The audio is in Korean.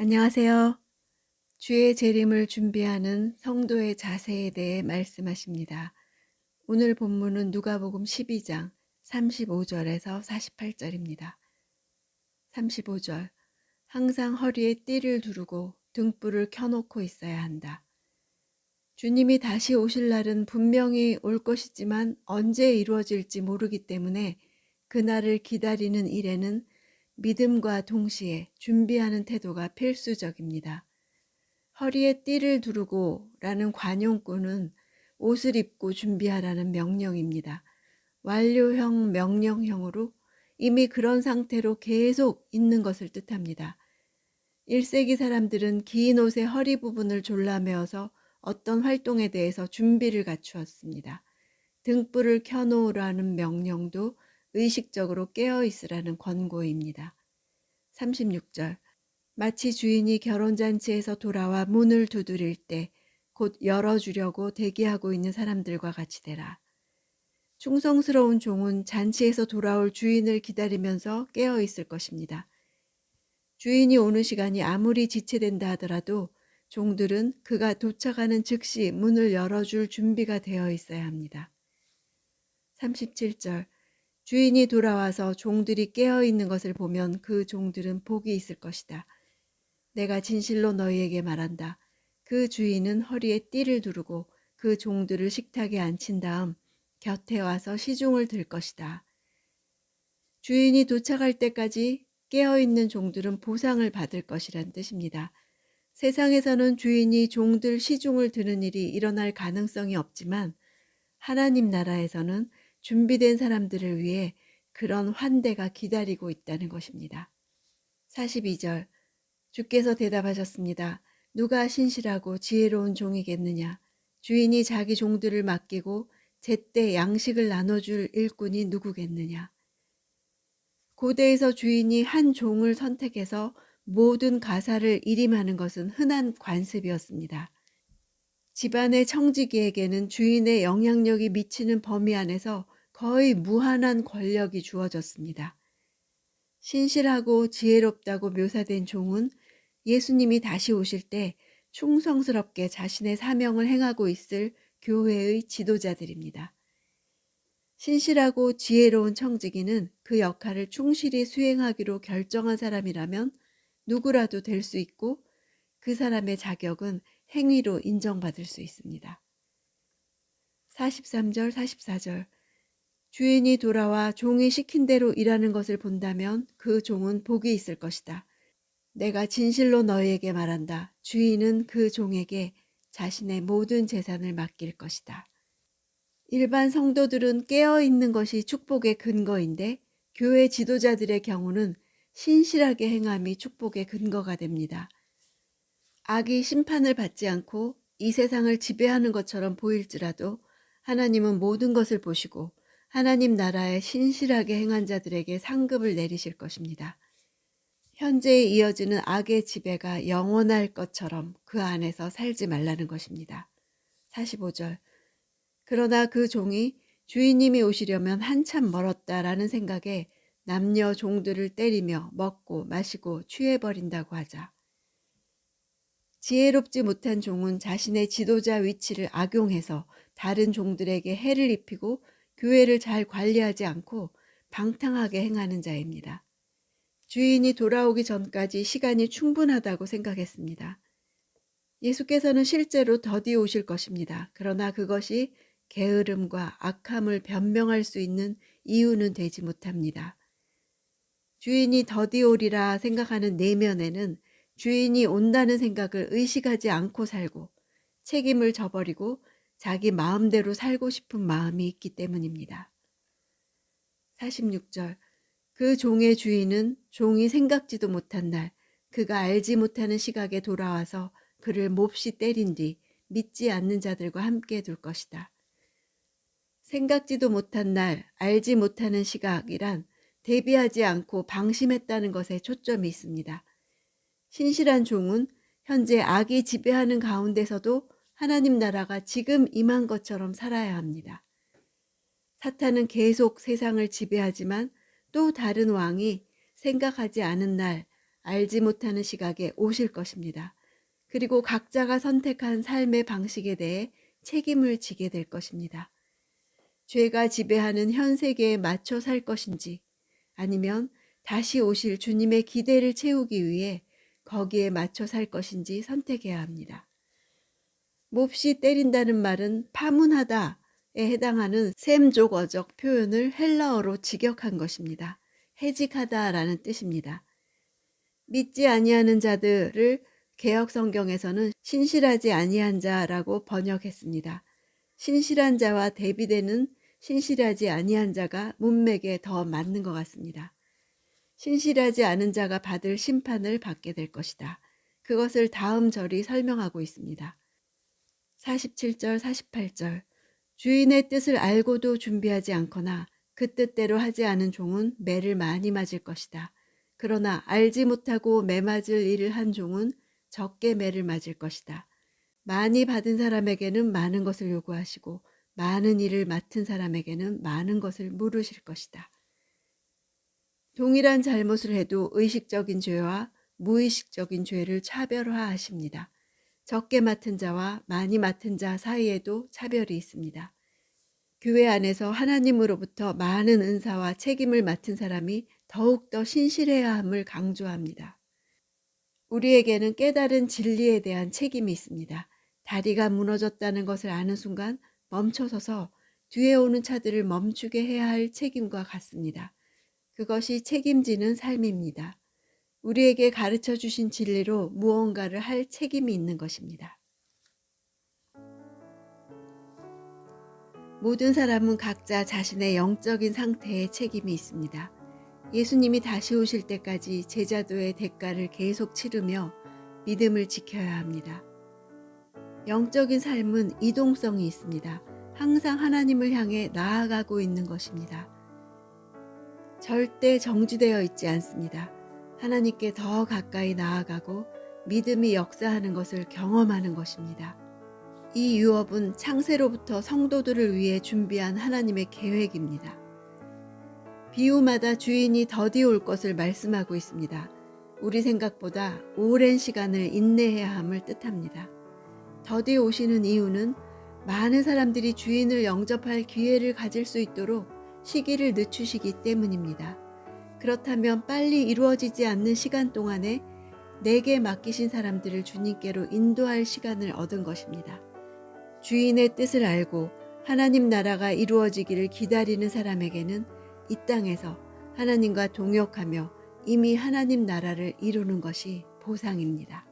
안녕하세요. 주의 재림을 준비하는 성도의 자세에 대해 말씀하십니다. 오늘 본문은 누가복음 12장 35절에서 48절입니다. 35절 항상 허리에 띠를 두르고 등불을 켜놓고 있어야 한다. 주님이 다시 오실 날은 분명히 올 것이지만 언제 이루어질지 모르기 때문에 그날을 기다리는 일에는 믿음과 동시에 준비하는 태도가 필수적입니다. 허리에 띠를 두르고 라는 관용구는 옷을 입고 준비하라는 명령입니다. 완료형 명령형으로 이미 그런 상태로 계속 있는 것을 뜻합니다. 1세기 사람들은 긴 옷의 허리 부분을 졸라매어서 어떤 활동에 대해서 준비를 갖추었습니다. 등불을 켜놓으라는 명령도 의식적으로 깨어 있으라는 권고입니다. 36절 마치 주인이 결혼잔치에서 돌아와 문을 두드릴 때 곧 열어주려고 대기하고 있는 사람들과 같이 되라. 충성스러운 종은 잔치에서 돌아올 주인을 기다리면서 깨어 있을 것입니다. 주인이 오는 시간이 아무리 지체된다 하더라도 종들은 그가 도착하는 즉시 문을 열어줄 준비가 되어 있어야 합니다. 37절 주인이 돌아와서 종들이 깨어 있는 것을 보면 그 종들은 복이 있을 것이다. 내가 진실로 너희에게 말한다. 그 주인은 허리에 띠를 두르고 그 종들을 식탁에 앉힌 다음 곁에 와서 시중을 들 것이다. 주인이 도착할 때까지 깨어있는 종들은 보상을 받을 것이란 뜻입니다. 세상에서는 주인이 종들 시중을 드는 일이 일어날 가능성이 없지만 하나님 나라에서는 준비된 사람들을 위해 그런 환대가 기다리고 있다는 것입니다. 42절 주께서 대답하셨습니다. 누가 신실하고 지혜로운 종이겠느냐? 주인이 자기 종들을 맡기고 제때 양식을 나눠줄 일꾼이 누구겠느냐? 고대에서 주인이 한 종을 선택해서 모든 가사를 일임하는 것은 흔한 관습이었습니다. 집안의 청지기에게는 주인의 영향력이 미치는 범위 안에서 거의 무한한 권력이 주어졌습니다. 신실하고 지혜롭다고 묘사된 종은 예수님이 다시 오실 때 충성스럽게 자신의 사명을 행하고 있을 교회의 지도자들입니다. 신실하고 지혜로운 청지기는 그 역할을 충실히 수행하기로 결정한 사람이라면 누구라도 될 수 있고 그 사람의 자격은 행위로 인정받을 수 있습니다. 43절, 44절 주인이 돌아와 종이 시킨 대로 일하는 것을 본다면 그 종은 복이 있을 것이다. 내가 진실로 너희에게 말한다. 주인은 그 종에게 자신의 모든 재산을 맡길 것이다. 일반 성도들은 깨어 있는 것이 축복의 근거인데 교회 지도자들의 경우는 신실하게 행함이 축복의 근거가 됩니다. 악이 심판을 받지 않고 이 세상을 지배하는 것처럼 보일지라도 하나님은 모든 것을 보시고 하나님 나라에 신실하게 행한 자들에게 상급을 내리실 것입니다. 현재에 이어지는 악의 지배가 영원할 것처럼 그 안에서 살지 말라는 것입니다. 45절 그러나 그 종이 주인님이 오시려면 한참 멀었다라는 생각에 남녀 종들을 때리며 먹고 마시고 취해버린다고 하자. 지혜롭지 못한 종은 자신의 지도자 위치를 악용해서 다른 종들에게 해를 입히고 교회를 잘 관리하지 않고 방탕하게 행하는 자입니다. 주인이 돌아오기 전까지 시간이 충분하다고 생각했습니다. 예수께서는 실제로 더디 오실 것입니다. 그러나 그것이 게으름과 악함을 변명할 수 있는 이유는 되지 못합니다. 주인이 더디 오리라 생각하는 내면에는 주인이 온다는 생각을 의식하지 않고 살고 책임을 져버리고 자기 마음대로 살고 싶은 마음이 있기 때문입니다. 46절 그 종의 주인은 종이 생각지도 못한 날 그가 알지 못하는 시각에 돌아와서 그를 몹시 때린 뒤 믿지 않는 자들과 함께 둘 것이다. 생각지도 못한 날, 알지 못하는 시각이란 대비하지 않고 방심했다는 것에 초점이 있습니다. 신실한 종은 현재 악이 지배하는 가운데서도 하나님 나라가 지금 임한 것처럼 살아야 합니다. 사탄은 계속 세상을 지배하지만 또 다른 왕이 생각하지 않은 날, 알지 못하는 시각에 오실 것입니다. 그리고 각자가 선택한 삶의 방식에 대해 책임을 지게 될 것입니다. 죄가 지배하는 현 세계에 맞춰 살 것인지 아니면 다시 오실 주님의 기대를 채우기 위해 거기에 맞춰 살 것인지 선택해야 합니다. 몹시 때린다는 말은 파문하다에 해당하는 셈조어적 표현을 헬라어로 직역한 것입니다. 해직하다라는 뜻입니다. 믿지 아니하는 자들을 개혁 성경에서는 신실하지 아니한 자라고 번역했습니다. 신실한 자와 대비되는 신실하지 아니한 자가 문맥에 더 맞는 것 같습니다. 신실하지 않은 자가 받을 심판을 받게 될 것이다. 그것을 다음 절이 설명하고 있습니다. 47절, 48절. 주인의 뜻을 알고도 준비하지 않거나 그 뜻대로 하지 않은 종은 매를 많이 맞을 것이다. 그러나 알지 못하고 매 맞을 일을 한 종은 적게 매를 맞을 것이다. 많이 받은 사람에게는 많은 것을 요구하시고 많은 일을 맡은 사람에게는 많은 것을 물으실 것이다. 동일한 잘못을 해도 의식적인 죄와 무의식적인 죄를 차별화하십니다. 적게 맡은 자와 많이 맡은 자 사이에도 차별이 있습니다. 교회 안에서 하나님으로부터 많은 은사와 책임을 맡은 사람이 더욱더 신실해야 함을 강조합니다. 우리에게는 깨달은 진리에 대한 책임이 있습니다. 다리가 무너졌다는 것을 아는 순간 멈춰서서 뒤에 오는 차들을 멈추게 해야 할 책임과 같습니다. 그것이 책임지는 삶입니다. 우리에게 가르쳐 주신 진리로 무언가를 할 책임이 있는 것입니다. 모든 사람은 각자 자신의 영적인 상태에 책임이 있습니다. 예수님이 다시 오실 때까지 제자도의 대가를 계속 치르며 믿음을 지켜야 합니다. 영적인 삶은 이동성이 있습니다. 항상 하나님을 향해 나아가고 있는 것입니다. 절대 정지되어 있지 않습니다. 하나님께 더 가까이 나아가고 믿음이 역사하는 것을 경험하는 것입니다. 이 유업은 창세로부터 성도들을 위해 준비한 하나님의 계획입니다. 비유마다 주인이 더디 올 것을 말씀하고 있습니다. 우리 생각보다 오랜 시간을 인내해야 함을 뜻합니다. 더디 오시는 이유는 많은 사람들이 주인을 영접할 기회를 가질 수 있도록 시기를 늦추시기 때문입니다. 그렇다면 빨리 이루어지지 않는 시간 동안에 내게 맡기신 사람들을 주님께로 인도할 시간을 얻은 것입니다. 주인의 뜻을 알고 하나님 나라가 이루어지기를 기다리는 사람에게는 이 땅에서 하나님과 동역하며 이미 하나님 나라를 이루는 것이 보상입니다.